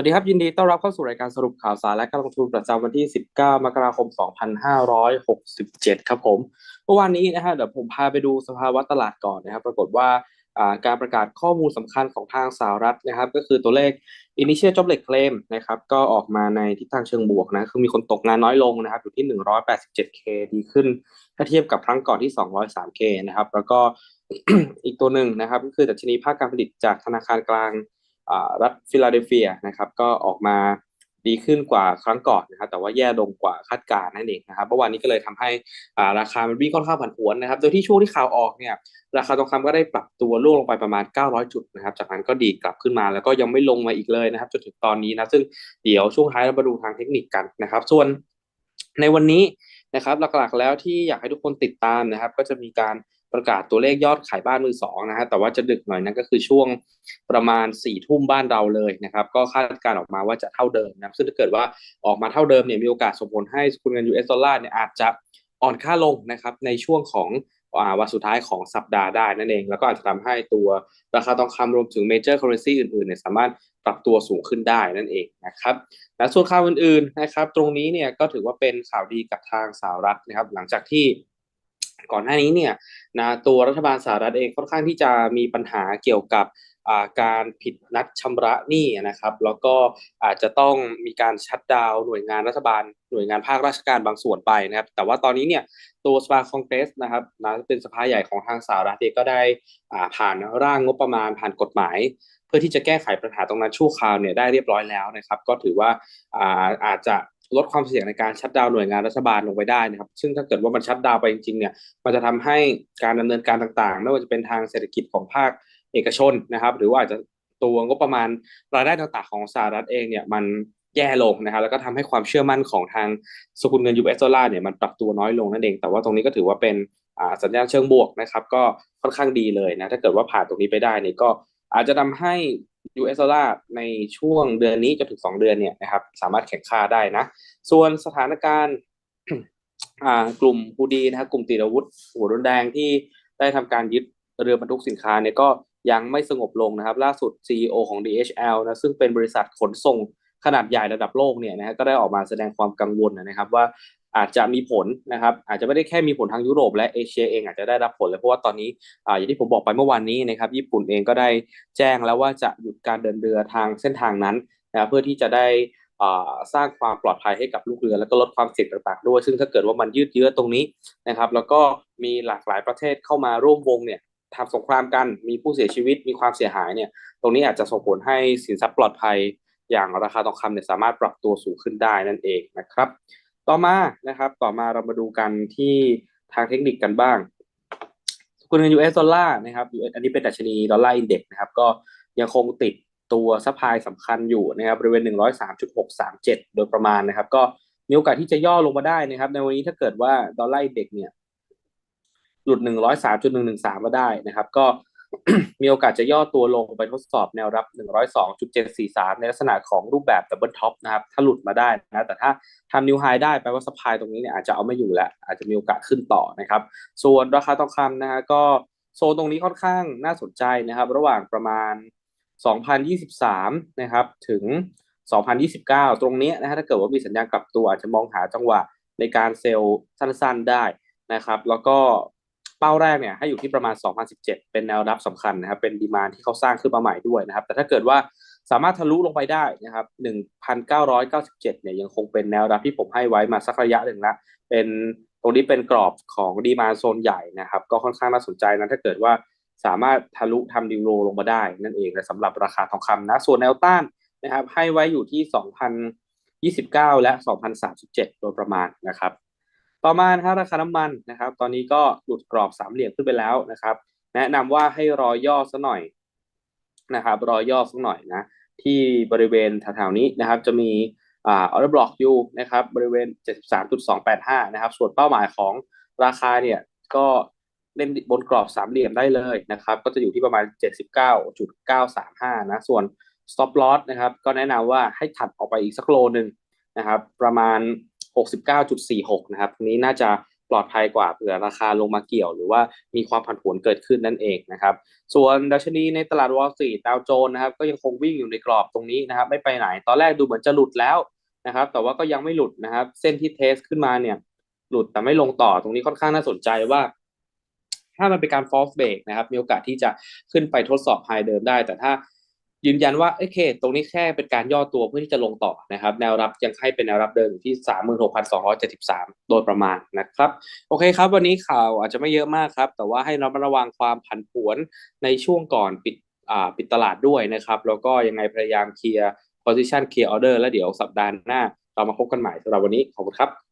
วัสดีครับ ยินดีต้อนรับเข้าสู่รายการสรุปข่าวสารและการลงทุนประจำวันที่ 19 มกราคม 2567 ครับผมเมื่อวานนี้นะฮะเดี๋ยวผมพาไปดูสภาวะตลาดก่อนนะครับ ปรากฏว่าการประกาศข้อมูลสำคัญของทางสหรัฐนะครับ ก็คือตัวเลข initial job rate claim นะครับ ก็ออกมาในทิศทางเชิงบวกนะ คือมีคนตกงานน้อยลงนะครับ อยู่ที่ 187k ดีขึ้น ถ้าเทียบกับครั้งก่อนที่ 203k นะครับ แล้วก็อีกตัวหนึ่งนะครับ ก็คือดัชนีภาคการผลิตจากธนาคารกลาง รัฐฟิลาเดลเฟียนะครับก็ออกมาดีขึ้นกว่าครั้งก่อนนะครับแต่ว่าแย่ลงกว่าคาดการณ์นั่นเองนะครับเมื่อวานนี้ก็เลยทำให้ราคามันวิ่งค่อนข้างผันผวนนะครับ โดยที่ช่วงที่ข่าวออกเนี่ยราคาทองคำก็ได้ปรับตัวร่วงลงไปประมาณ 900 จุดนะครับ จากนั้นก็ดีกลับขึ้นมาแล้วก็ยังไม่ลงมาอีกเลยนะครับจนถึงตอนนี้นะซึ่งเดี๋ยวช่วงท้ายเรามาดูทางเทคนิคกันนะครับ ส่วนในวันนี้นะครับหลักๆแล้วที่อยากให้ทุกคนติดตามนะครับ ก็จะมีการ ประกาศตัวเลขยอดขายบ้านมือสองนะฮะแต่ว่าจะดึกหน่อยนั่นก็คือช่วงประมาณ4ี่ทุ่มบ้านเราเลยนะครับ ก็คาดการออกมาว่าจะเท่าเดิมนะซึ่งถ้าเกิดว่าออกมาเท่าเดิมเนี่ยมีโอกาสส่งผลให้สกุลเงิน US ดอลลาร์เนี่ยอาจจะอ่อนค่าลงนะครับในช่วงของวันสุดท้ายของสัปดาห์ได้นั่นเอง แล้วก็อาจจะทำให้ตัวราคาทองคำรวมถึงเมเจอร์คอร์เรนซีอื่นๆเนี่ยสามารถปรับตัวสูงขึ้นได้นั่นเองนะครับและส่วนข่าวอื่นๆนะครับ ตรงนี้เนี่ยก็ถือว่าเป็นข่าวดีกับทางสหรัฐนะครับ หลังจากที่ ก่อนหน้านี้เนี่ยนะตัวรัฐบาลสหรัฐเองค่อนข้างที่จะมีปัญหาเกี่ยวกับการผิดนัดชำระหนี้นะครับ แล้วก็อาจจะต้องมีการชัดดาวหน่วยงานรัฐบาล หน่วยงานภาคราชการบางส่วนไปนะครับ แต่ว่าตอนนี้เนี่ยตัวสภาคองเกรสนะครับนะเป็นสภาใหญ่ของทางสหรัฐเองก็ได้ผ่านร่างงบประมาณผ่านกฎหมาย เพื่อที่จะแก้ไขปัญหาตรงนั้นชั่วคราวเนี่ยได้เรียบร้อยแล้วนะครับ ก็ถือว่าอาจจะ ลดความเสี่ยงในการชัดดาวหน่วยงานรัฐบาลลงไปได้นะครับ ซึ่งถ้าเกิดว่ามันชัดดาวไปจริงๆเนี่ยมันจะทำให้การดำเนินการต่างๆไม่ว่าจะเป็นทางเศรษฐกิจของภาคเอกชนนะครับ หรือว่าอาจจะตัวงบประมาณรายได้ต่างๆของสหรัฐเองเนี่ยมันแย่ลงนะครับแล้วก็ทำให้ความเชื่อมั่นของทางสกุลเงินยูเอสดอลลาร์เนี่ยมันปรับตัวน้อยลงนั่นเอง แต่ว่าตรงนี้ก็ถือว่าเป็นสัญญาณเชิงบวกนะครับ ก็ค่อนข้างดีเลยนะถ้าเกิดว่าผ่านตรงนี้ไปได้เนี่ยก็อาจจะทาให้ US ดอลลาร์ในช่วงเดือนนี้จนถึง 2 เดือนเนี่ยนะครับสามารถแข่งค่าได้นะ ส่วนสถานการณ์กลุ่มฮูดีนะครับกลุ่มติดอาวุธหัวรุนแดงที่ได้ทำการยึดเรือบรรทุกสินค้าเนี่ยก็ยังไม่สงบลงนะครับ ล่าสุด CEO ของ DHL นะซึ่งเป็นบริษัทขนส่งขนาดใหญ่ระดับโลกเนี่ยนะฮะก็ได้ออกมาแสดงความกังวลนะครับว่า อาจจะมีผลนะครับ อาจจะไม่ได้แค่มีผลทางยุโรปและเอเชียเองอาจจะได้รับผลเลยเพราะว่าตอนนี้ออย่างที่ผมบอกไปเมื่อวานนี้นะครับญี่ปุ่นเองก็ได้แจ้งแล้วว่าจะหยุดการเดินเรือทางเส้นทางนั้นนะเพื่อที่จะได้สร้างความปลอดภัยให้กับลูกเรือ แล้วก็ลดความเสี่ยงต่างๆ ด้วย ซึ่งถ้าเกิดว่ามันยืดเยื้อตรงนี้นะครับ แล้วก็มีหลากหลายประเทศเข้ามาร่วมวงเนี่ยทำสงครามกันมีผู้เสียชีวิตมีความเสียหายเนี่ย ตรงนี้อาจจะส่งผลให้สินทรัพย์ปลอดภัย อย่างราคาทองคำเนี่ยสามารถปรับตัวสูงขึ้นได้นั่นเองนะครับ ต่อมานะครับ ต่อมาเรามาดูกันที่ทางเทคนิคกันบ้างคุณเงิน US ดอลลาร์นะครับอันนี้เป็นดัชนีดอลลาร์อินเด็กซ์นะครับ ก็ยังคงติดตัวซัพพลายสำคัญอยู่นะครับบริเวณ 103.637 โดยประมาณนะครับ ก็มีโอกาสที่จะย่อลงมาได้นะครับ ในวันนี้ถ้าเกิดว่าดอลลาร์อินเด็กซ์เนี่ยหลุด 103.113 มาได้นะครับ ก็ มีโอกาสจะย่อตัวลงไปทดสอบแนวรับ 102.743 ในลักษณะของรูปแบบดับเบิลท็อปนะครับ ถ้าหลุดมาได้นะแต่ถ้าทำนิวไฮได้แปลว่าสปายตรงนี้เนี่ยอาจจะเอาไม่อยู่แล้ว อาจจะมีโอกาสขึ้นต่อนะครับ ส่วนราคาทองคำนะฮะก็โซนตรงนี้ค่อนข้างน่าสนใจนะครับ ระหว่างประมาณ 2023 นะครับ ถึง 2029 ตรงนี้นะฮะถ้าเกิดว่ามีสัญญาณกลับตัวอาจจะมองหาจังหวะในการเซลล์สั้นๆได้นะครับ แล้วก็ เป้าแรกเนี่ยให้อยู่ที่ประมาณ 2017 เป็นแนวรับสำคัญนะครับ เป็นดีมานที่เขาสร้างขึ้นมาใหม่ด้วยนะครับ แต่ถ้าเกิดว่าสามารถทะลุลงไปได้นะครับ 1,997 เนี่ยยังคงเป็นแนวรับที่ผมให้ไว้มาสักระยะหนึ่งละ เป็นตรงนี้เป็นกรอบของดีมานโซนใหญ่นะครับ ก็ค่อนข้างน่าสนใจนะถ้าเกิดว่าสามารถทะลุทำดิวโรลงมาได้ นั่นเองสำหรับราคาทองคำนะ ส่วนแนวต้านนะครับ ให้ไว้อยู่ที่ 2,029 และ 2,037 โดยประมาณนะครับ ต่อมานะครับราคาน้ำมันนะครับ ตอนนี้ก็หลุดกรอบสามเหลี่ยมขึ้นไปแล้วนะครับ แนะนำว่าให้รอย่อสักหน่อยนะครับ รอย่อสักหน่อยนะที่บริเวณแถวๆนี้นะครับ จะมีอ่าออเดอร์บล็อกอยู่นะครับบริเวณ 73.285 นะครับ ส่วนเป้าหมายของราคาเนี่ยก็เล่นบนกรอบสามเหลี่ยมได้เลยนะครับ ก็จะอยู่ที่ประมาณ 79.935 นะ ส่วน stop loss นะครับ ก็แนะนำว่าให้ถัดออกไปอีกสักโลหนึ่งนะครับ ประมาณ 69.46 นะครับนี้น่าจะปลอดภัยกว่าเผื่อราคาลงมาเกี่ยว หรือว่ามีความผันผวนเกิดขึ้นนั่นเองนะครับ ส่วนดัชนีในตลาดวอลล์สตรีทดาวโจนส์นะครับก็ยังคงวิ่งอยู่ในกรอบตรงนี้นะครับ ไม่ไปไหน ตอนแรกดูเหมือนจะหลุดแล้วนะครับ แต่ว่าก็ยังไม่หลุดนะครับ เส้นที่เทสขึ้นมาเนี่ย หลุดแต่ไม่ลงต่อตรงนี้ค่อนข้างน่าสนใจว่าถ้ามันเป็นการ false break นะครับ มีโอกาสที่จะขึ้นไปทดสอบ high เดิมได้ แต่ถ้า ยืนยันว่าโอเค ตรงนี้แค่เป็นการย่อตัวเพื่อที่จะลงต่อนะครับ แนวรับยังให้เป็นแนวรับเดิมอยู่ที่ 36,273 โดยประมาณนะครับ โอเคครับ วันนี้ข่าวอาจจะไม่เยอะมากครับ แต่ว่าให้เระมัดระวังความผันผวนในช่วงก่อนปิดอ่าปิดตลาดด้วยนะครับ แล้วก็ยังไงพยายามเคลียร์ position เคลียร์ order แล้วเดี๋ยวสัปดาห์หน้า เรามาพบกันใหม่สำหรับวันนี้ขอบคุณครับ